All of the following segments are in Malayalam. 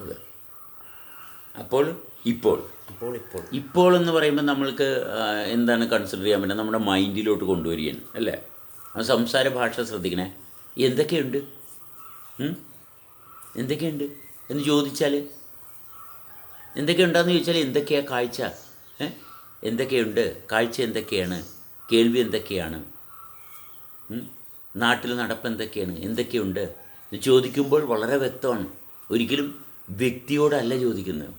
മുപ്പത് അപ്പോൾ ഇപ്പോൾ. ഇപ്പോൾ ഇപ്പോൾ. ഇപ്പോൾ എന്ന് പറയുമ്പോൾ നമ്മൾക്ക് എന്താണ് കൺസിഡർ ചെയ്യാൻ പറ്റുക നമ്മുടെ മൈൻഡിലോട്ട് കൊണ്ടുവരികയാണ് അല്ലേ? ആ സംസാര ഭാഷ ശ്രദ്ധിക്കണേ. എന്തൊക്കെയുണ്ട്? എന്തൊക്കെയുണ്ട്? എന്ന് ചോദിച്ചാൽ എന്തൊക്കെയുണ്ടെന്ന് ചോദിച്ചാൽ എന്തൊക്കെയാണ് കാഴ്ച? എന്തൊക്കെയുണ്ട്? കാഴ്ച എന്തൊക്കെയാണ്? കേൾവി എന്തൊക്കെയാണ്? നാട്ടിൽ നടപ്പ് എന്തൊക്കെയാണ്? എന്തൊക്കെയുണ്ട്? ചോദിക്കുമ്പോൾ വളരെ വ്യക്തമാണ്. ഒരിക്കലും വ്യക്തിയോടല്ല ചോദിക്കുന്നത്?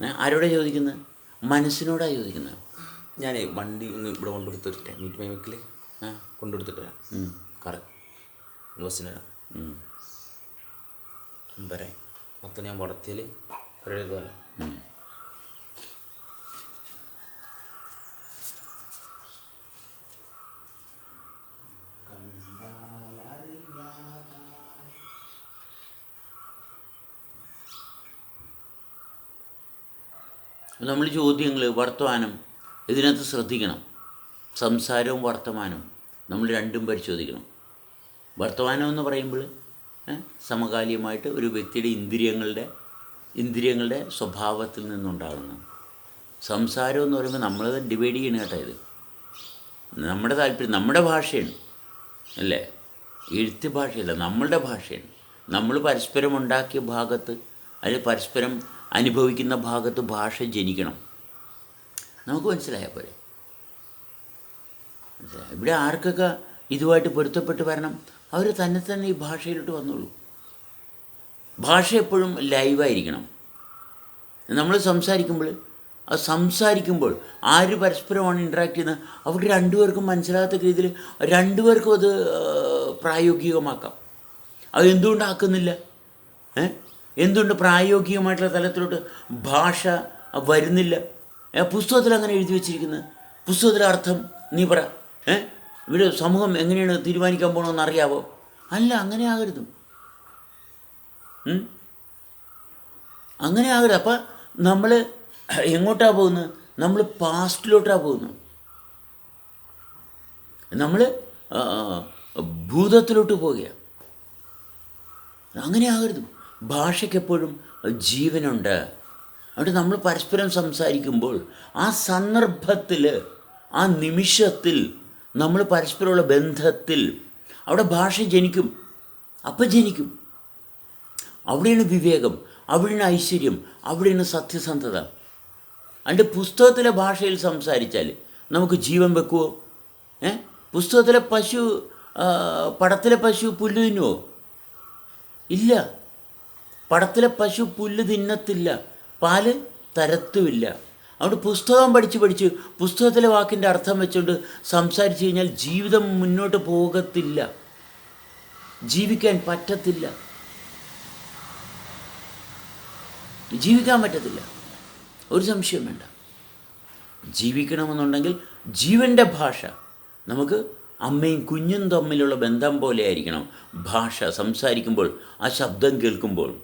ആരോടാണ് ആരോടാ ചോദിക്കുന്നത്? മനസ്സിനോടാ ചോദിക്കുന്നത്? ഞാൻ വണ്ടി ഒന്ന് ഇവിടെ കൊണ്ടുകൊടുത്തിട്ട് മീറ്റ് മൈമിക്കിൽ ആ കൊണ്ടുകൊടുത്തിട്ട് വരാം. കറ. ബസ്സിന് വരാം. വരാം. മൊത്തം ഞാൻ വളർത്തിയാൽ പരിപാടി നമ്മൾ ചോദ്യങ്ങൾ വർത്തമാനം ഇതിനകത്ത് ശ്രദ്ധിക്കണം. സംസാരവും വർത്തമാനവും നമ്മൾ രണ്ടും പരിശോധിക്കണം. വർത്തമാനം എന്ന് പറയുമ്പോൾ സമകാലികമായിട്ട് ഒരു വ്യക്തിയുടെ ഇന്ദ്രിയങ്ങളുടെ ഇന്ദ്രിയങ്ങളുടെ സ്വഭാവത്തിൽ നിന്നുണ്ടാകുന്ന സംസാരം എന്ന് പറയുമ്പോൾ നമ്മൾ ഡിവൈഡ് ചെയ്യണം കേട്ടോ ഇത്. നമ്മുടെ താല്പര്യം നമ്മുടെ ഭാഷയാണ് അല്ലേ? എഴുത്ത് ഭാഷയല്ല നമ്മളുടെ ഭാഷയാണ്. നമ്മൾ പരസ്പരം ഉണ്ടാക്കിയ ഭാഗത്ത് അതിൽ പരസ്പരം അനുഭവിക്കുന്ന ഭാഗത്ത് ഭാഷ ജനിക്കണം. നമുക്ക് മനസ്സിലായാൽ പോലെ? ഇവിടെ ആർക്കൊക്കെ ഇതുമായിട്ട് പൊരുത്തപ്പെട്ട് വരണം? അവർ തന്നെ തന്നെ ഈ ഭാഷയിലോട്ട് വന്നോളൂ. ഭാഷ എപ്പോഴും ലൈവായിരിക്കണം. നമ്മൾ സംസാരിക്കുമ്പോൾ അത് സംസാരിക്കുമ്പോൾ ആര് പരസ്പരമാണ് ഇൻട്രാക്ട് ചെയ്യുന്നത്? അവർക്ക് രണ്ടുപേർക്കും മനസ്സിലാകാത്ത രീതിയിൽ രണ്ടുപേർക്കും അത് പ്രായോഗികമാക്കാം. അത് എന്തുകൊണ്ടാക്കുന്നില്ല ഏ എന്തുകൊണ്ട് പ്രായോഗികമായിട്ടുള്ള തലത്തിലോട്ട് ഭാഷ വരുന്നില്ല? പുസ്തകത്തിൽ അങ്ങനെ എഴുതി വെച്ചിരിക്കുന്നത്. പുസ്തകത്തിലെ അർത്ഥം നീ പറ. ഏ ഇവിടെ സമൂഹം എങ്ങനെയാണ് തീരുമാനിക്കാൻ പോകണമെന്ന് അറിയാവോ? അല്ല അങ്ങനെ ആകരുത്? അങ്ങനെ ആകരുത്. അപ്പം നമ്മൾ എങ്ങോട്ടാണ് പോകുന്നത്? നമ്മൾ പാസ്റ്റിലോട്ടാണ് പോകുന്നത്. നമ്മൾ ഭൂതത്തിലോട്ട് പോവുകയാണ് അങ്ങനെ ആകരുത്. ഭാഷയ്ക്കെപ്പോഴും ജീവനുണ്ട്. അവിടെ നമ്മൾ പരസ്പരം സംസാരിക്കുമ്പോൾ ആ സന്ദർഭത്തിൽ ആ നിമിഷത്തിൽ നമ്മൾ പരസ്പരമുള്ള ബന്ധത്തിൽ അവിടെ ഭാഷ ജനിക്കും. അപ്പം ജനിക്കും. അവിടെയാണ് വിവേകം. അവിടെയാണ് ഐശ്വര്യം. അവിടെയാണ് സത്യസന്ധത. അതിന്റെ പുസ്തകത്തിലെ ഭാഷയിൽ സംസാരിച്ചാൽ നമുക്ക് ജീവൻ വെക്കുമോ ഏ? പുസ്തകത്തിലെ പശു പടത്തിലെ പശു പുല്ലുതിനുവോ ഇല്ല. പടത്തിലെ പശു പുല്ല് തിന്നത്തില്ല പാൽ തരത്തുമില്ല. അതുകൊണ്ട് പുസ്തകം പഠിച്ച് പഠിച്ച് പുസ്തകത്തിലെ വാക്കിന്റെ അർത്ഥം വെച്ചുകൊണ്ട് സംസാരിച്ചു കഴിഞ്ഞാൽ ജീവിതം മുന്നോട്ട് പോകത്തില്ല. ജീവിക്കാൻ പറ്റത്തില്ല. ജീവിക്കാൻ പറ്റത്തില്ല. ഒരു സംശയം വേണ്ട. ജീവിക്കണമെന്നുണ്ടെങ്കിൽ ജീവന്റെ ഭാഷ. നമുക്ക് അമ്മയും കുഞ്ഞും തമ്മിലുള്ള ബന്ധം പോലെ ആയിരിക്കണം ഭാഷ സംസാരിക്കുമ്പോൾ ആ ശബ്ദം കേൾക്കുമ്പോൾ.